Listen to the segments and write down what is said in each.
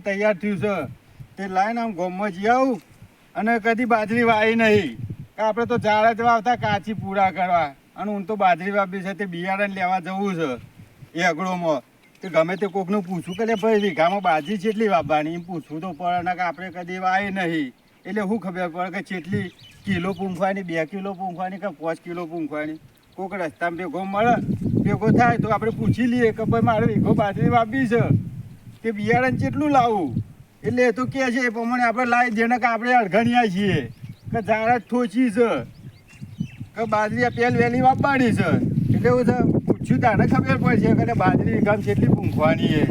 તૈયાર થયું છે. તે લાઈને આમ ગોમમાં જઈ આવું અને કદી બાજરી વાવી નહીં. આપણે તો ઝાડ જ વાવતા કાચી પૂરા કરવા. અને હું તો બાજરી વાપરી છે તે બિયારણ લેવા જવું છે. એ અઘડોમાં તે ગમે તે કોકનું પૂછવું કે ભાઈ, વીઘામાં બાજરી ચેટલી વાપવાની એમ પૂછવું તો પડે કે આપણે કદી વાવી નહીં. એટલે શું ખબર પડે કે ચેટલી કિલો પૂંખવાની, બે કિલો પૂંખવાની કે પાંચ કિલો પૂંખવાની? કોક રસ્તામાં ભેગો મળે, ભેગો થાય તો આપણે પૂછી લઈએ કે ભાઈ, મારે વીઘો બાજરી વાપી છે. તે બિયારણ કેટલું લાવવું એટલે એ તો કે છે એ પ્રમાણે આપણે લાવી જેને કે આપણે અડઘણિયા છીએ. કે ઝાડ ઠોચી છે. કે બાજરી પેલ વહેલી વાપવાની છે. એટલે એવું છે પૂછ્યું તાને ખબર પડશે કે બાજરી ગામ કેટલી પૂંખવાની છે?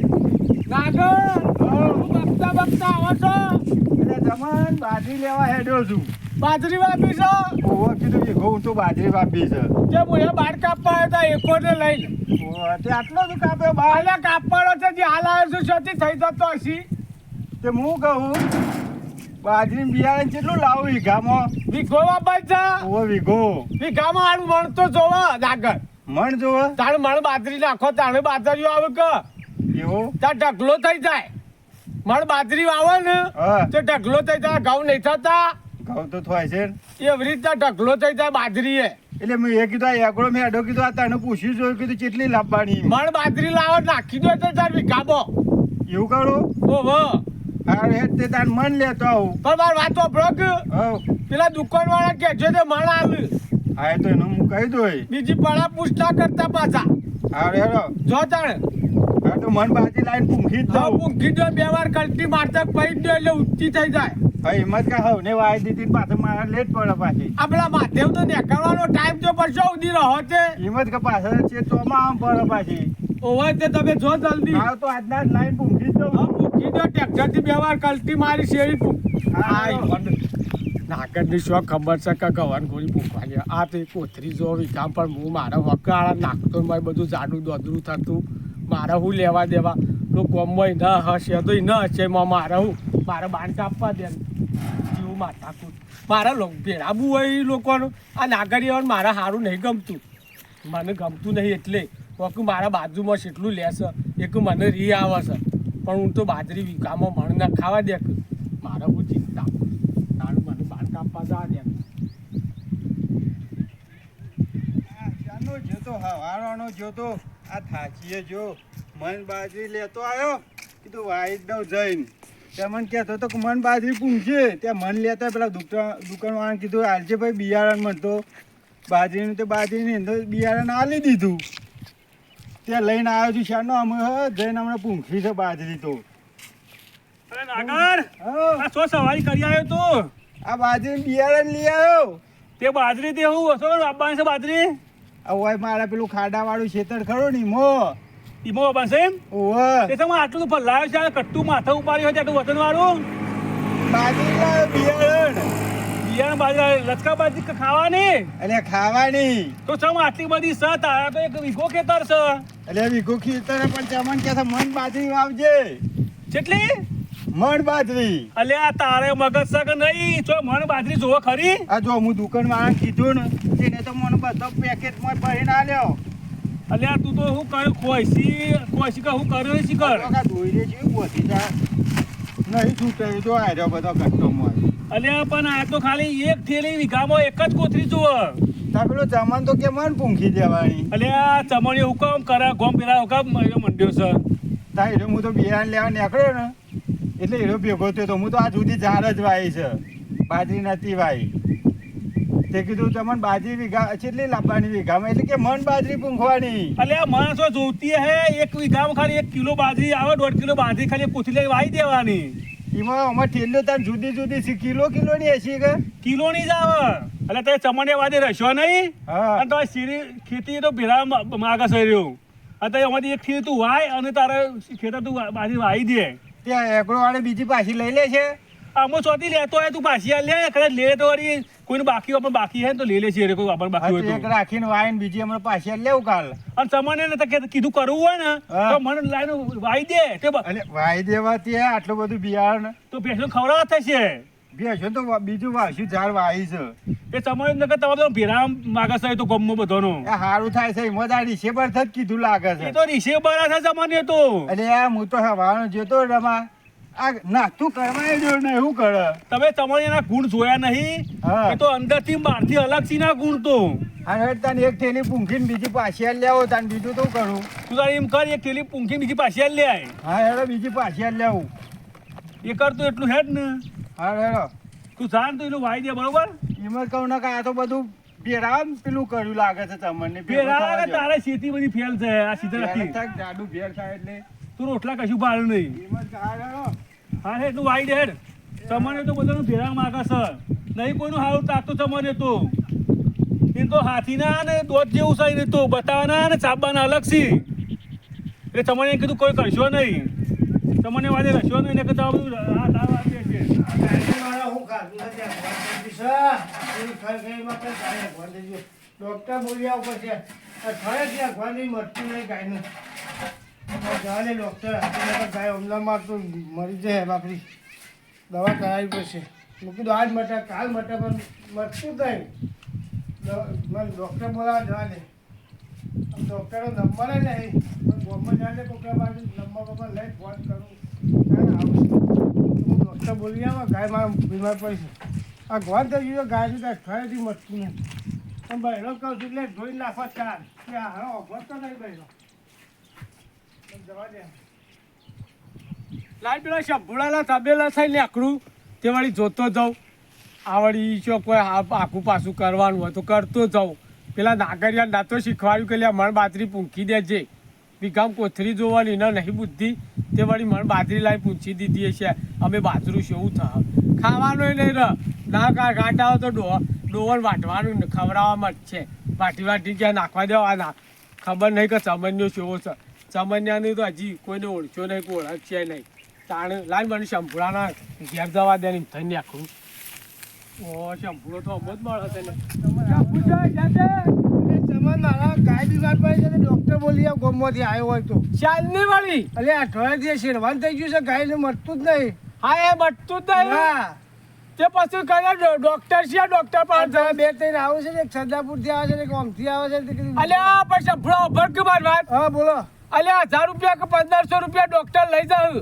નાગર! બગતા બગતા આવો છો. એટલે જમણ બાજરી લેવા હેડ્યો છું. બાજરી વાપી છે? ઓવા કીધું કે ઘઉં તો બાજરી વાપી છે. જે મુયા બાર કાપવા હતા એકો ને લઈને. ઓવો, તે આટલો તો કાપ્યો બાર? કાપવાનો છે જે હાલ આવ્યો છું છતી થઈ જતો હશી. તે હું કહું? બાજરી બિયારણ કેટલું લાવું વીઘામાં? વીઘો વાપર છે? ઓ વીઘો. વીઘામાં આનું મણ તો જોવો આગળ મણ જોવે? તારે મણ બાજરી નાખો તારે બાજરીઓ આવે કે? એવો? તાર ઢગલો થઈ જાય. મણ બાજરી વાવે ને તો ઢગલો થઈ જાય ઘઉં નહીં થતા. ઘઉં તો થાય છે. એવી રીતના ઢગલો થઈ જાય બાજરી એટલે મેં એ કીધું આ એકડો મેં અડો કીધું આ તને પૂછ્યું જોયું કીધું કેટલી લાવવાની મણ બાજરી લાવો નાખી દો તો તાર વિકાબો એવું કરો? ઓહો. અરે તે તાર મન લેતો આવું. પણ માર વાત વાપરો કે? હવ. પેલા દુકાન વાળા કે છે તે મણ આવ્યું હા તો એનું હું કહી દઉં બીજી પડા પૂછતા કરતા પાછા. અરે હેરો. જો તાણે. હા તો મન બાજી લાઈન પૂંખી જ દઉં. પૂંખી દો બે વાર કલટી મારતા પૈ દો એટલે ઉચ્ચી થઈ જાય. હિંમત કા હવ ને વાય દીધી મારા લેટ પડે પાછી. આ પેલા તો નીકળવાનો ટાઈમ તો પરસો સુધી રહો છે હિંમત કા પાછળ છે ચોમાં આમ પડે પાછી. ઓવે તે તમે જો જલ્દી. હા તો આજના જ લાઈન પૂંખી જ હા, દો ટ્રેક્ટરથી બે વાર કલટી મારી શેરી હા, નાગરની શું ખબર છે કે ગવન ગોળી પૂંખવાની આ તો કોથરી જો વિકામ પણ હું મારા વકાળા નાખતો મારે બધું જાડું દોદરું થતું. મારે હું લેવા દેવા. લોકો ગમોય ન હશે તો ન હશે મારે હું મારે બાણ કાપવા દે જેવું માથા કૂટ. મારા ભેળાબુ હોય લોકોનું. આ નાગરીઓ મારે સારું નહીં ગમતું. મને ગમતું નહીં એટલે કોક મારા બાજુમાં કેટલું લેશે એક મને રી આવે છે. પણ હું તો બાજરી વિકામાં મણ ના ખાવા દે. મારા બહુ ચિંતા તારું મને બાણ કાપવા જવા દે. જોતો હવારોનો જોતો, આ થાચીએ જો. મન બાજરી લેતો આવ્યો, કીધું વાઈ જ દઉં જઈને. ત્યાં મને કહેતો હતો કે મન બાજરી પૂંછે ત્યાં મન લેતા પેલા દુકાન દુકાનવાળાને કીધું આલજે ભાઈ બિયારણ મળતો બાજરીનું તો બાજરીની અંદર બિયારણ આલી દીધું. ત્યાં લઈને આવ્યો છું શાનો અમે જઈને હમણાં પૂંખી છે બાજરી તો. શું સવારી કરી આવ્યો તું? આ બાજરી બિયારણ લઈ આવ્યો. તે બાજરી તે હું છે બાજરી? આ હોય મારા પેલું ખાડાવાળું ખેતર ખરો ને મો ઈમો બનશે ઓવે. તે તમે આટલું તો ફલાયો છે આ કટ્ટું માથા ઉપાડ્યું હોય આટલું વજન વાળું બાજરી લાવ્યો બિયારણ. બિયારણ બાજરા લચકા બાજરી ખાવાની? એટલે ખાવાની. તો ચમ આટલી બધી સ તારા તો એક વીઘો ખેતર છે. એટલે વિઘુ ખેતર પણ ચમન કે મન બાજરી વાવજે. કેટલી મણ બાજરી. અલ્યા તારે મગજ સગ નહીં. જો મણ બાજરી જોવો ખરી. આ જો હું દુકાન વાળા કીધું ને તેને તો મને બધો પેકેટમાં ભરીને આલ્યો. અલ્યા તું તો હું કર કોઈસી કોઈસી કે હું કર્યો છે કર નહીં છૂટે તો આર્યો બધો કસ્ટમર અલ્યા પણ આ તો ખાલી એક થેલી વીઘામાં એક જ કોથરી જુઓ. પેલો ચમન તો કે મન પૂંખી દેવાની. અલ્યા ચમણી હુકમ કરે ગોમ પેલા હુકમ મંડ્યો છે? તા હીરો હું તો બિયારણ લેવા નીકળ્યો ને એટલે હીરો ભેગો થયો તો હું તો આ સુધી ઝાડ જ વાય છે. બાજરી નથી વાઈ. તે કીધું તમને બાજરી વીઘા કેટલી લાવવાની વીઘામાં? એટલે કે મન બાજરી પૂંખવાની. અલ્યા માણસો જોતી હે એક વીઘામાં ખાલી એક કિલો બાજરી આવે દોઢ કિલો બાજરી ખાલી કોથળી લઈ વાઈ દેવાની. એમાં અમાર ઠેલ્યો તાર જુદી જુદી છે કિલો કિલો ની હશે કે? કિલો ની જ આવે. એટલે તે ચમણે વાદે રહેશો નહીં? હા. અને તો સીરી ખેતી તો ભેરા માગા છે રહ્યો અને તો એમાંથી એક ખેતી તું વાય અને તારે ખેતર તું બાજરી વાઈ દે. ત્યાં એકડો વાળે બીજી પાછી લઈ લે છે? આમાં ચોથી લેતો હોય તું પાછી લે કદાચ લે તો વળી કોઈને બાકી હોય પણ બાકી હે તો લે લે છે કોઈ આપણને બાકી તો હોય એક તો રાખીને વાઈન બીજી હમણાં પાછી લેવું કાલ. અને તમને ને તો કીધું કરવું હોય ને તો મને લાઈન વાઈ દે તે વાઈ દેવા ત્યાં આટલું બધું બિયારણ તો ભેંસો ખવડાવ થશે. ભેંસો તો બીજું વાસ્યું ઝાડ વાઈ છે. એ તમારે નકર તમારે તો ભેરા માગે છે તો ગમો બધાનો. એ સારું થાય છે એમાં તાર રિસેબર જ કીધું લાગે છે. એ તો રિસેબર બરા છે તમને તો. એટલે હું તો હવાનો જોતો રમા. આ નાખતું કરવાય જો ને એવું કરે? તમે તમારે એના ગુણ જોયા નહીં? એ તો અંદરથી બહારથી અલગ ના ગુણ તો? તને એક થેલી પૂંખીને બીજી પાછી લેવો તને બીજું તો કરું? તું તારે એમ કર એક થેલી પૂંખી બીજી પાછી લે આય. હા હેડો બીજી પાછી લેવું. એ કરતો એટલું હેડ ને. હા હેડો. તું જાણ તો એનું વાઈ દે બરોબર? એમાં કહું ના કે આ તો બધું ભેરા પેલું કર્યું લાગે છે તમને તારે ખેતી બધી ફેલ છે આ સીધા નથી જાડું ફેલ થાય એટલે. તું રોટલા કશું ભાડું નહીં. એમાં હા હેડો હા હેડ તમને તો બધાનું ભેરા માગે છે નહીં, કોઈનું હારું તાકતું તમને તો. એ તો હાથીના ને દોધ જેવું નહીં તો. બતાવવાના ને ચાબવાના અલગ છે એટલે તમને એમ કીધું કોઈ કરશો નહીં. તમને વાદે રશો નહીં કે તમે બધું હાથ હાથ આપીએ છે. ડોક્ટર બોલ્યા ઉપર છે. અઠવાડિયાથી અખવાની મળતું નહીં ગાયનું જવાને ડૉક્ટર આપીને ગાય હમણાં તો મરી જાય બાપરી. દવા કરાવી પડશે. મેં કીધું, આજ મટા, કાલ મટા પણ મરતું નહીં મને ડૉક્ટર બોલાવા જવા દે ડૉક્ટરનો નંબર જ નહીં. પણ ગોમાં જાણે કોકરા બાજુ નંબર બમ્બર લઈ ફોન કરું. હું ડૉક્ટર બોલી આવ્યા ગાય મારા બીમાર પડી છે. આ ઘર થઈ ગયું ગાયનું કાંઈ સ્થળેથી મરતું નહીં પણ બહેરો કહું છું, એટલે ધોઈ નાખો ચાર. કે હા ઓફર તો નહીં બહેરો પણ જવા દે લાઈ પેલા શંભુડાના તબેલા થઈને આકડું તે વળી જોતો જાઉં. આવડી જો કોઈ આખું પાછું કરવાનું હોય તો કરતો જાઉં. પેલા નાગરિયા ના તો શીખવાડ્યું કે લે મણ બાજરી પૂંખી દેજે. વિગામ કોથરી જોવાની ન, નહીં બુદ્ધિ. તે વળી મણ બાજરી લાવી પૂંછી દીધી છે અમે બાજરું શું થા ખાવાનું નહીં રહ ના કા હોય તો ડો ડોવર વાટવાનું ખવડાવવામાં જ છે. વાટી વાટી ક્યાં નાખવા દેવાના. ખબર નહીં કે સમજનો કેવો છે. ચમન્યાની તો હજી કોઈને ઓળખ્યો નહીં કોઈ ઓળખશે નહીં. તાણે લાઈન મને શંભુડાના ઘેર જવા દે ને થઈને નાખું ઓ શંભુડો તો અમો જ મળે છે ને ડોક્ટર બોલી ગોમમાંથી આવ્યો હોય તો. ચાલની વાળી? એટલે અઠવાડિયાથી શેરવાન થઈ ગયું છે ગાયને મળતું જ નહીં. હા એ બટતું જ નહીં. હા. તે પછી કયા ડોક્ટર છે ડોક્ટર પાસે? બે ત્રણ આવે છે એક સદાપુરથી આવે છે એક ઓમથી આવે છે અલ્યા પણ શંભુડો ઉભર કે વાત હા બોલો. અલ્યા હજાર રૂપિયા કે પંદરસો રૂપિયા ડોક્ટર લઈ જાઉં.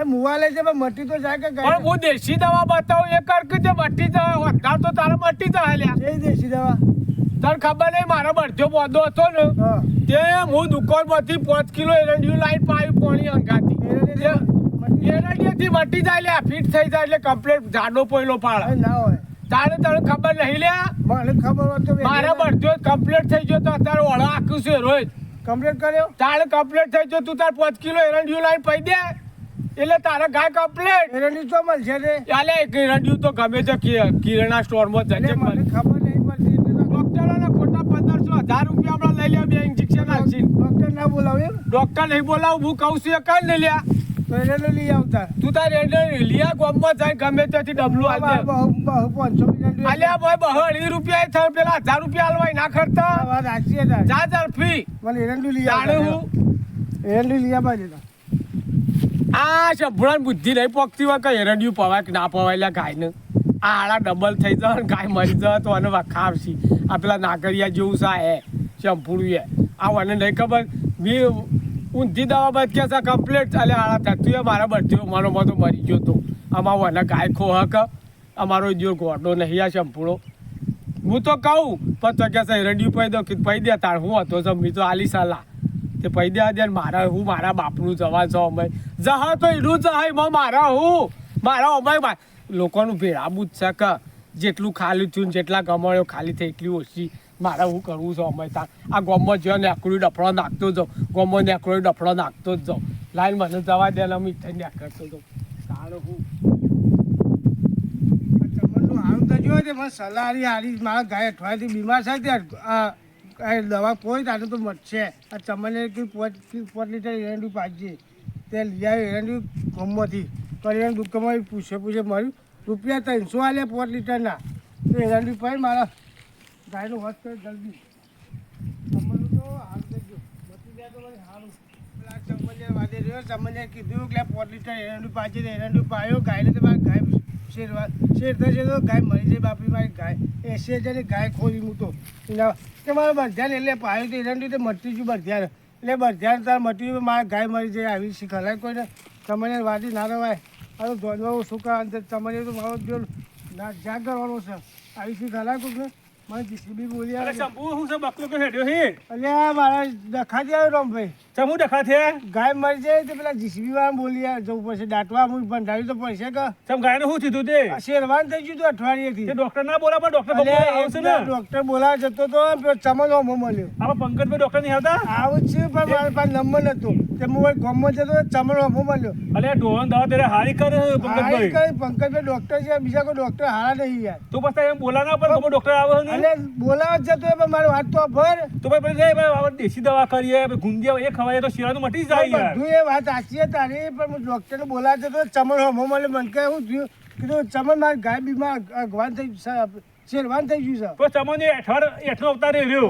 એ મુવા લઈ જાય મટી તો જાય કે પણ હું દેશી દવા બતાવું એ કર કે જે મટી જાય વધાર તો તારે મટી જાય લ્યા. એ દેશી દવા? તને ખબર નહીં મારો બળજો બોધો હતો ને તે હું દુકાનમાંથી પાંચ કિલો એરંડિયું લાઈટ પાયું પાણી અંગાતી એરંડિયાથી મટી જાય? લ્યા ફિટ થઈ જાય એટલે કમ્પ્લેટ જાડો પોયલો એ પાડે ના હોય. તારે તને ખબર નહીં લ્યા? મને ખબર હોય મારા બળજો કમ્પ્લેટ થઈ ગયો તો અત્યારે ઓળો આખું છે રોજ કમ્પ્લીટ કર્યો? તારે કમ્પ્લેટ થઈ ગયો તું તાર પાંચ કિલો એરંડિયું લાઈન પડી દે. એટલે તારે ગાય કમ્પ્લેટ એરંડી તો મળશે ને ચાલે એરંડિયું તો ગમે છે કિરણા સ્ટોરમાં જજે મને ખબર નહીં પડતી. ડોક્ટરોને ખોટા પંદરસો હજાર રૂપિયા આપણે લઈ લે બે ઇન્જેક્શન આપશે ડોક્ટર ના બોલાવ્યું ડોક્ટર નહીં બોલાવું હું કહું છું એ કાંઈ નહીં લ્યા. તો લઈ આવતા. તું તાર એને લિયા ગોમમાં જાય ગમે ત્યાંથી ડબલું આલ. પાંચસો અલ્યા ભાઈ બહુ અઢી રૂપિયા થાય પેલા હજાર રૂપિયા આલવાય ના આ ખર્ચા વાત સાચી છે તારી. જા ચાલ ફી મને એરંડી લઈ આવતા હું. લઈ આવવા આ શભુડાની બુદ્ધિ નહીં પોકતી હોય કે એરંડિયું પવાય કે ના પવાય લ્યા ગાયને. આ આડા ડબલ થઈ જાય ગાય મરી જાય તો અને વખાવશી આ પેલા નાગરિયા જેવું સા હે શંભુડું હે આ મને નહીં ખબર. મી ઊંધી દવા બધ કે છે કમ્પ્લીટ ચાલે આડા થતું એ મારા બધી મારો મતો મરી ગયો તો. અમારો મને ગાયખો હક અમારો જો ગોડો નહીં, આ શંભુડો હું તો કહું, પણ તો કે એરંડિયું પૈ દો કે પૈ દે તાર, હું હતો સમી તો આલી. સલાહ તે પૈ દે દે મારા, હું મારા બાપનું જવા છો, અમે. જહા તો એનું જહાય એમાં મારા હું. મારા અમાય મા. લોકોનું ભેળાબુ જ છે કે. જેટલું ખાલી થયું જેટલા કમાયો ખાલી થઈ, એટલી ઓછી. મારે હું કરવું છે અમે તાર. આ ગોમમાં જ્યાં નેકડું ડફળો નાખતો જાઉં ગોમમાં નેકડું ડફળો નાખતો જ જાઉં લાઈન મને જવા દે ને અમે થઈ નેકળતો જાઉં સારું હું? ચમનનું હારું મારા ગાય અઠવાડિયાથી બીમાર થાય તે આ આ દવા કોઈ તારે તો મટશે આ ચમને કે પોચ લીટર એરંડી પાજે તે લઈ આવ્યો એરંડી કરિયાણા દુકાનમાં પૂછે પૂછે મળ્યું, રૂપિયા ત્રણસો આલે પોચ લીટરના. તો એરંડી પાઈ મારા ગાયનું હોત કરે જલ્દી. તમારું તો હાલ થઈ ગયું. મટી જાય તો હારું. પેલા ચમનિયા વાદે રહ્યો ચમનિયા કીધું કે પોચ લીટર એરંડી પાજે એરંડી પાયો, ગાયને તો મારે ગાય શેરવા શેર થશે તો ગાય મરી જાય, બાપરી મારી ગાય. એ શેર જઈને ગાય ખોલી મૂતો. કે મારે બધાને એટલે પાયો તો એરંડી તો મટી ગયું બધાને. એટલે બધાને તાર મટી મારા ગાય મરી જાય, આવી શીખ ખલાય કોઈને? તમને વાદી ના રવાય. હવે ધોધવાનું શું કરવા તમને તો મારો જો ના જ્યાં કરવાનો છે આવીથી ખરા કોક મને જીસીબી બોલી અરે શંભુ હું છે બકલો કે હેડ્યો હે? અલ્યા મારા ડખા જ રોમભાઈ. ચમુ ડખા થયા? ગાય મરી જાય તો પેલા જીસીબી વાળા બોલી આવે. જવું પડશે દાટવા હું બંધાવી તો પડશે કે? ગાય ગાયને શું થયું તે શેરવાન થઈ ગયું હતું અઠવાડિયેથી. તે ડોક્ટર ના બોલા પણ ડોક્ટર બપોરે આવશે ને? ડોક્ટર બોલા જતો તો ચમન હોમો મળ્યો. આપણા પંકજભાઈ ડોક્ટર નહીં આવતા? આવું છે પણ મારા પાસે નંબર નતો. તે મોબાઈલ ગામમાં જતો તો ચમન હોમો મળ્યો અલે ડોહન દવા તેરે હારી કર હારી પંકજભાઈ. કરી પંકજભાઈ ડોક્ટર છે બીજા કોઈ ડોક્ટર હારા નહીં યાર. તો પછી એમ બોલાના પર ગમે ડોક્ટર આવે ને અલે બોલાવા જતો પણ મારી વાત તો ભર તો ભાઈ પછી ભાઈ દેશી દવા કરીએ ગુંદિયા એ ખવાય તો શિરાનું મટી જાય યાર. બધું એ વાત સાચી છે તારી પણ હું ડોક્ટરને બોલાવા જતો ચમન હોમો મળે મને કહે હું થયું કીધું ચમન મારી ગાય બીમાર અગવાન થઈ શેરવાન થઈ ગયું તો ચમન એ હેઠળ હેઠળ અવતારે છે રહ્યો.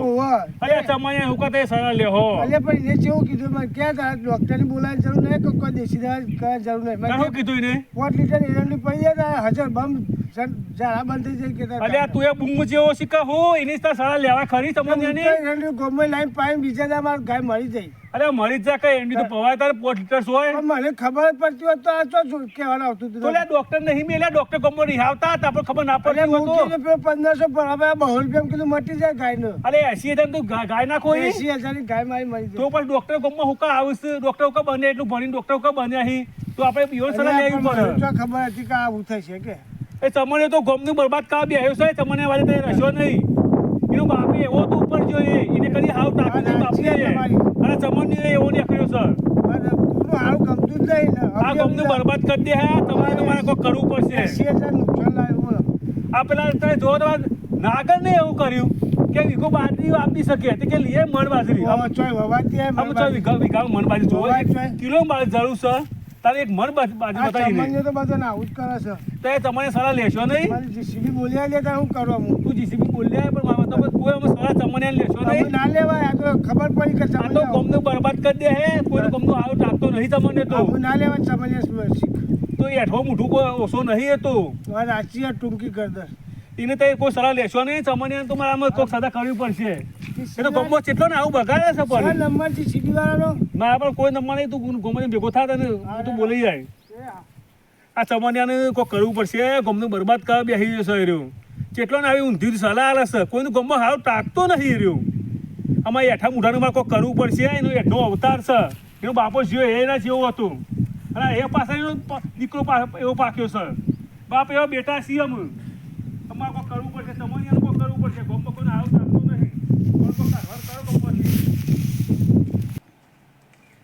અરે ચમન હું કહે સરળ લે હો. અલ્યા પણ એ જેવું કીધું મને ક્યાં તારા ડોક્ટરની બોલાવી જરૂર નહીં કે કોઈ દેશી દવા જરૂર નહીં. મેં મને કીધું ને પાંચ લીટર એરંડી પડી જાય હજાર બમ ઝાડા બંધ થઈ જાય કે અલ્યા તું એ બૂમ જેવો શીખા હો એની તાર સારા લેવા ખરી ચમન એની ગમે લાઈન પાઈને બીજા દા મારી ગાય મરી જાય. અરે મરી જ કઈ એમની તો પવાય તારે પોટ લીટર હોય મને ખબર પડતી હોત તો આ તો કહેવાનું આવતું હતું? તો લે ડોક્ટર નહીં મેલ્યા ડોક્ટર ગમો નહીં. આવતા તો આપણે ખબર ના એટલે પડતી હતો પેલો પંદરસો ભરાવે બહુ રૂપિયા કીધું મટી જાય ગાયનો. અરે એસી હજાર તું ગાય નાખો એસી હજારની ગાય મારી મરી તો પણ ડોક્ટર ગમમાં હુકા આવશે? ડોક્ટર હુકા બને? એટલું ભણીને ડોક્ટર હુકા બને અહીં તો આપણે બીઓન સલાહ લેવી પડે. ખબર હતી કે આવું થશે કે. એ તમને તો ગમનું બરબાદ કા બેહ્યો છે તમને વાજે તે રહેશો નહીં. એનું બાપે એવો તો ઉપર જોઈએ એને કદી હાવ ટાંકી હા, બાપે સાચી વાત તમારી. અને ચમનની એવો કર્યો સર નહીં આ ગમનું બરબાદ કરી દે હા તમારે તમારે કોઈ કરવું પડશે. આ પેલા તમે જો નાગર ને એવું કર્યું કે વિગો બાજરી આપી શકે તે કે લીએ મણ બાજરી ચોય વવાતી મણ બાજરી જોવો. કિલો બાજરી જરૂર છે તારે એક મન બાજુ બતાવી દે. તો બધાને આવું જ કરે છે. તો તમારે સલાહ લેશો નહીં? મારી જીસીબી બોલ્યા લે હું કરવા હું તું જીસીબી બોલ્યા પણ મારા તો કોઈ અમે સલાહ તમને લેશો નહીં. ના લેવાય આ તો ખબર પડી કે આ તો ગમનું બરબાદ કરી દે હે કોઈ ગમનું આવું ટાકતો નહીં તમને તો. ના લેવાય સમજે તો એ હેઠો મોઢું ઓછો નહીં હતો આ ટૂંકી કરી દે. એને તો કોઈ સલાહ લેશો નહીં તમને તો મારે આમાં કોઈક સાદા કરવી પડશે. એ તો ગમો કેટલો ને આવું બગાડે છે પણ. નંબરથી સીડી વાળાનો? મારા પણ કોઈ નંબર નહીં તું ગમે ભેગો થાય તને તું બોલી જાય. આ. ચમનિયાને કોઈ કરવું પડશે ગમનું બરબાદ કરવા બેસી જશે રહ્યું. કેટલો ને આવી ઊંધી સલાહ આલે છે. કોઈનું ગમો હારું ટાકતો નથી રહ્યું. અમારે એઠા મૂઠાનું મારે કોઈ કરવું પડશે એનો એઠો અવતાર છે. એનો બાપો જીવો એના જેવો હતું. અને એ પાસે દીકરો એવો પાક્યો છે. બાપ એવા બેટા છીએ અમે. કોઈ કરવું પડશે તમારી કોઈ કરવું પડશે ગમમાં કોઈને આવું ટાકતો નહીં કોઈ કોઈ કારવાર કરો ગમમાંથી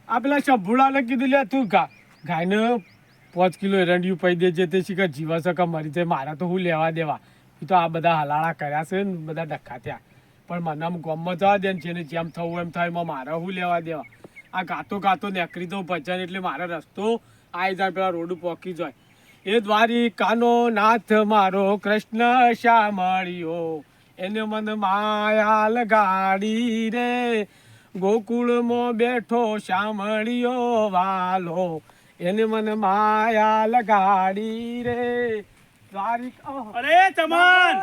આ પેલા શંભુડાને કીધું, લે તું ગા, ગાયને પાંચ કિલો એરંડિયું પૈ દેજે, તે શીખર જીવા શકે મરી જાય મારા તો હું લેવા દેવા. એ તો આ બધા હલાળા કર્યા છે ને, બધા ડખા થયા. પણ મને આમ ગમમાં જવા દે ને, જેને જેમ થવું એમ થાય, એમાં મારે હું લેવા દેવા? આ ગાતો ગાતો નેકરી તો ભજન, એટલે મારો રસ્તો આવી જાય પેલા રોડ પોકી જાય. એ દ્વારિકાનો નાથ મારો કૃષ્ણ શ્યામળિયો એને મન માયા લગાડી રે. ગોકુળમાં બેઠો શ્યામળિયો વાલો એને મન માયા લગાડી રે. દ્વારિકા અરે ચમન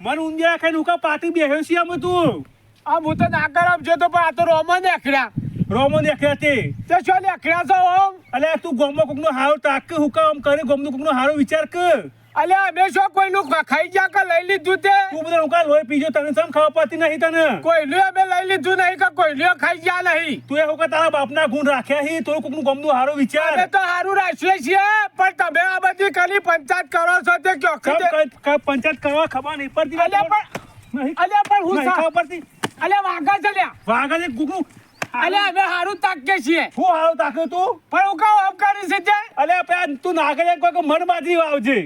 મન ઊંધિયા ખાઈને ઉકા પાટી બેહ્યો છે અમે તું. આ હું તો નાગર આપજો તો પણ આ તો રોમો નેખડ્યા રોમો દેખ્યા તે શું નેખડ્યા છો ઓમ અલે તું ગોમમાં કોકનો હારો તાક હુકા આમ કરે ગોમનો કોકનો હારો વિચાર કર અલ્યા અમે શું કોઈનું ખાઈ જા કે લઈ લીધું તે તું બધા હુકા લોહી પીજો તને સમ ખાવા પડતી નહીં તને કોઈનું અમે લઈ લીધું નહીં કે કોઈનું ખાઈ જા નહીં તું એ હુકા તારા બાપના ગુણ રાખ્યા હી તો કોકનું ગોમનું હારો વિચાર અમે તો હારું રાખીએ છે પણ તમે આ બધી કરી પંચાયત કરો છો તે કયો પંચાયત કરવા ખબર નહીં પડતી અલ્યા પણ નહીં અલ્યા પણ હું પરથી ખબર પડતી અલ્યા વાગા છે લ્યા વાઘા છે કોકનું અલ્યા અમે સારું કે છીએ. હું હારું તાક્યો તું? પણ હું કહું આમ કરી છે તે અલે પેલા તું નાગરે કોઈ મન બાજી આવજે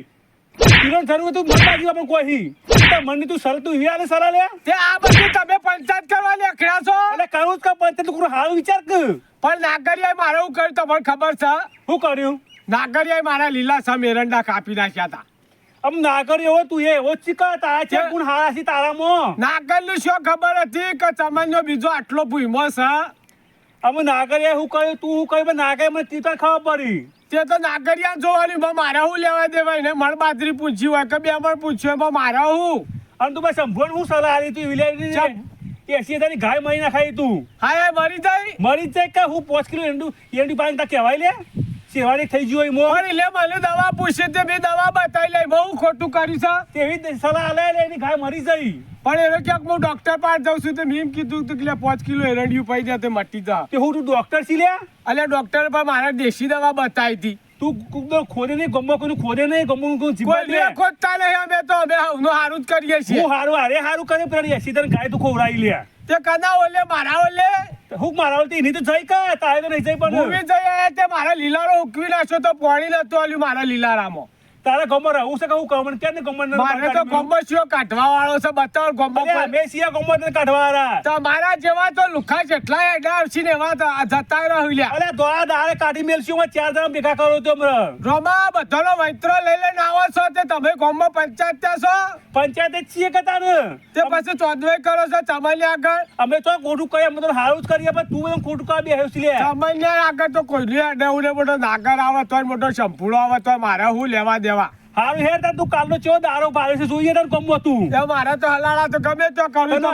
કિરણ સર તું મન બાજી વાપર કોઈ તું મનની તું સર તું હિયાલે સરા લે? તે આ બધું તમે પંચાયત કરવા લેખડા છો? એટલે કરું જ કે પંચાયત તું હારું વિચાર કર. પણ નાગરિયાએ મારે શું કર્યું તમને ખબર છે? શું કર્યું? નાગરિયાએ મારા લીલા સમ એરંડા કાપી નાખ્યા હતા. આમ નાગર એવો તું એ એવો ચીકા તારા છે ગુણ હારા છે તારામાં. નાગરની શું ખબર હતી કે ચમનનો બીજો આટલો ભૂમો છે? અમે નાગરિયા શું કહ્યું? તું શું કહ્યું? નાગર મને તીતા ખબર પડી. તે તો નાગરિયા જોવાની મારા મારે શું લેવા દેવાય ને? મળ બાજરી પૂછ્યું હોય કે બે મણ પૂછ્યું હોય મારા હું? અને તું ભાઈ સંભળ હું સલાહ આલી તું વિલેજ એસી હજારની ગાય મરી નાખાય તું. હા મરી જાય? મરી જાય કે હું પોચ કિલો એંડું એંડું પાણી તા કહેવાય લે? શેવાળી થઈ ગયો એમાં પણ લે મને દવા પૂછે તે બે દવા બતાવી લે બહુ ખોટું કર્યું છે. તેવી સલાહ લે એની ગાય મરી જઈ. પણ એને ક્યાંક હું ડોક્ટર પાસે જાઉં છું તો મેં કીધું તું કે પાંચ કિલો એરંડિયું પાઈ જાય તે મટી જા. તે હું તું ડોક્ટર છી લે એટલે ડોક્ટર પર મારા દેશી દવા બતાવી હતી. તું ખોદે નહીં ગમો કોઈ ખોદે નહીં ગમો કોઈ જીવવા લે ખોદતા નહીં અમે તો અમે હારું જ કરીએ છીએ. હું હારું હારે હારું કરે પેલા એસી તને ગાય તું ખોવડાવી લ્યા તે કના ઓલે મારા ઓલે? હું મારા ઓલે એની તો જઈ કા તારે તો નહીં જઈ પણ પણ જઈએ તે મારા લીલારો ઉકવી નાખ્યો તો પાણી નતું આલ્યું મારા લીલારામાં. તારા ગોમર રહું છે કે હું ગોમર ગમન મારે તો ગોમ્બસીઓ કાઢવા વાળો છે? બતાવ ગોમર મે સિયા ગોમર ને કાઢવા હારા તમારા જેવા તો લુખા જેટલા એડા આવશી ને એવા તો આ જતા રહ્યા અલે દોડા દારે કાઢી મેલશું માં ચાર જણા ભેગા કરો તો રોમા બધાનો વૈત્રો લઈ લઈને આવો છો તે તમે ગોમર પંચાયત ત્યાં છો? પંચાયત છીએ કે તાને? તે પછી ચોદવે કરો છો તમારી આગળ? અમે તો ખોટું કરીએ અમે તો સારું જ કરીએ પણ તું બધું ખોટું કા બેહ્યો છે લે? ચમલિયા આગળ તો કોઈ અડે ઉડે મોટો નાગર આવે તોય મોટો સંપૂર્ણ આવે તો મારે હું લેવા દેવા હારું હેર તું કાલનો ચો દારો પાડે છે? જોઈએ તાર ગમો તું એ મારે તો હલાડા તો ગમે તો કરું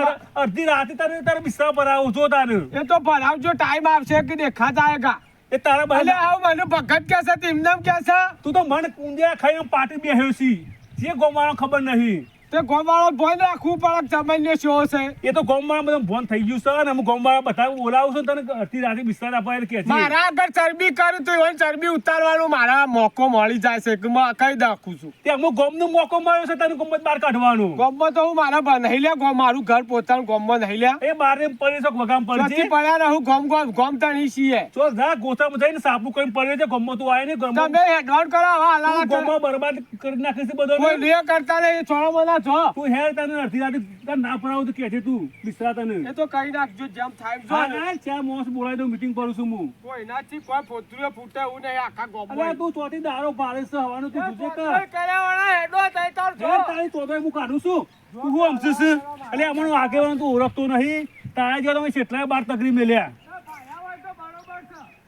અડધી રાતે તારે તારે બિસ્તરા પર આવું જો તારે. એ તો ભરાવજો ટાઈમ આવશે કે દેખા જાયગા. એ તારા ભલે આવ મને ભગત કે છે તેમને કે છે? તું તો મન કુંડિયા ખાઈ પાટી બેહ્યો છી. જે ગોમાનો ખબર નહીં. તે ગોવાળો ભોન રાખવું પડે જમાઈને શો છે. એ તો ગોમવાળા બધા ભોન થઈ ગયું છે ને હું ગોમવાળા બધા બોલાવું છું તને અડધી રાતે બિસ્તરા અપાય કે મારા આગળ ચરબી કરું તો એવન ચરબી ઉતારવાનું મારા મોકો મળી જાય છે કે હું કઈ દાખું છું. તે અમુક ગોમનો મોકો મળ્યો છે તને ગોમત બહાર કાઢવાનું. ગોમમાં તો હું મારા નહીં લ્યા ગોમ મારું ઘર પોતાનું ગોમમાં નહીં લ્યા. એ બારે પડી છે વગામ પડજે પડ્યા રહું ગોમ ગોમ ગોમ તણી છીએ. તો જા ગોતામાં જઈને સાપુ કરીને પડે છે ગોમમાં તું આવે ને ગોમ તમે હેડવાન કરો તું કરો. ગોમમાં બરબાદ કરી નાખે છે બધો કોઈ લે કરતા નહીં છોડો મને છો તું હેર તને અડધી રાતે તને ના પડાવું તો કે છે તું બિસ્તરા તને. એ તો કઈ નાખજો જેમ થાય જો. ના ચા મોસ બોલાવી દઉં મીટિંગ કરું છું હું. કોઈ નાથી કોઈ ફોતરીઓ ફૂટે હું નહીં આખા અલ્યા અરે તું ચોથી દારો પાડે છે હવાનું તું જુજે કર. કોઈ કર્યાવાળા હેડો તઈ તો જો. તારી ચોથાઈ હું કાઢું છું. તું હું સમજુ છે? એટલે અમારું આગેવાન તું ઓળખતો નહીં. તારા જો તમે કેટલાય બાર તકરી મેલ્યા.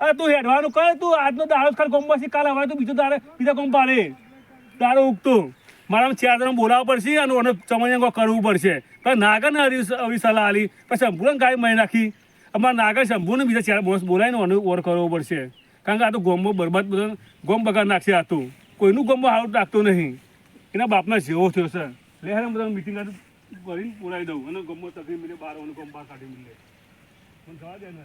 અરે તું હેડવાનું કર તું આજનો દાડો ખાલી ગોમ કાલ હવે તું બીજો દાડે બીજા ગોમ પાડે. દાડો ઉગતો. મારા જણા બોલાવવા પડશે અને ઓને ચમૈયા કરવું પડશે. પણ નાગર હરી આવી સલાહ આલી પછી શંભુને ગાય મહી નાખી. અમારા નાગર શંભુને બીજા ચાર બોસ બોલાવીને ઓને ઓર કરવો પડશે. કારણ કે આ તો ગોમો બરબાદ બધો ગોમ બગાડ નાખશે આ તો. કોઈનું ગોમો સારું રાખતો નહીં. એના બાપના જેવો થયો સર લે હારે બધા મિટિંગ કરીને બોલાવી દઉં. અને ગમો તકલીફ મિલે બાર ગમ બહાર કાઢી મિલે મને જવા દે ને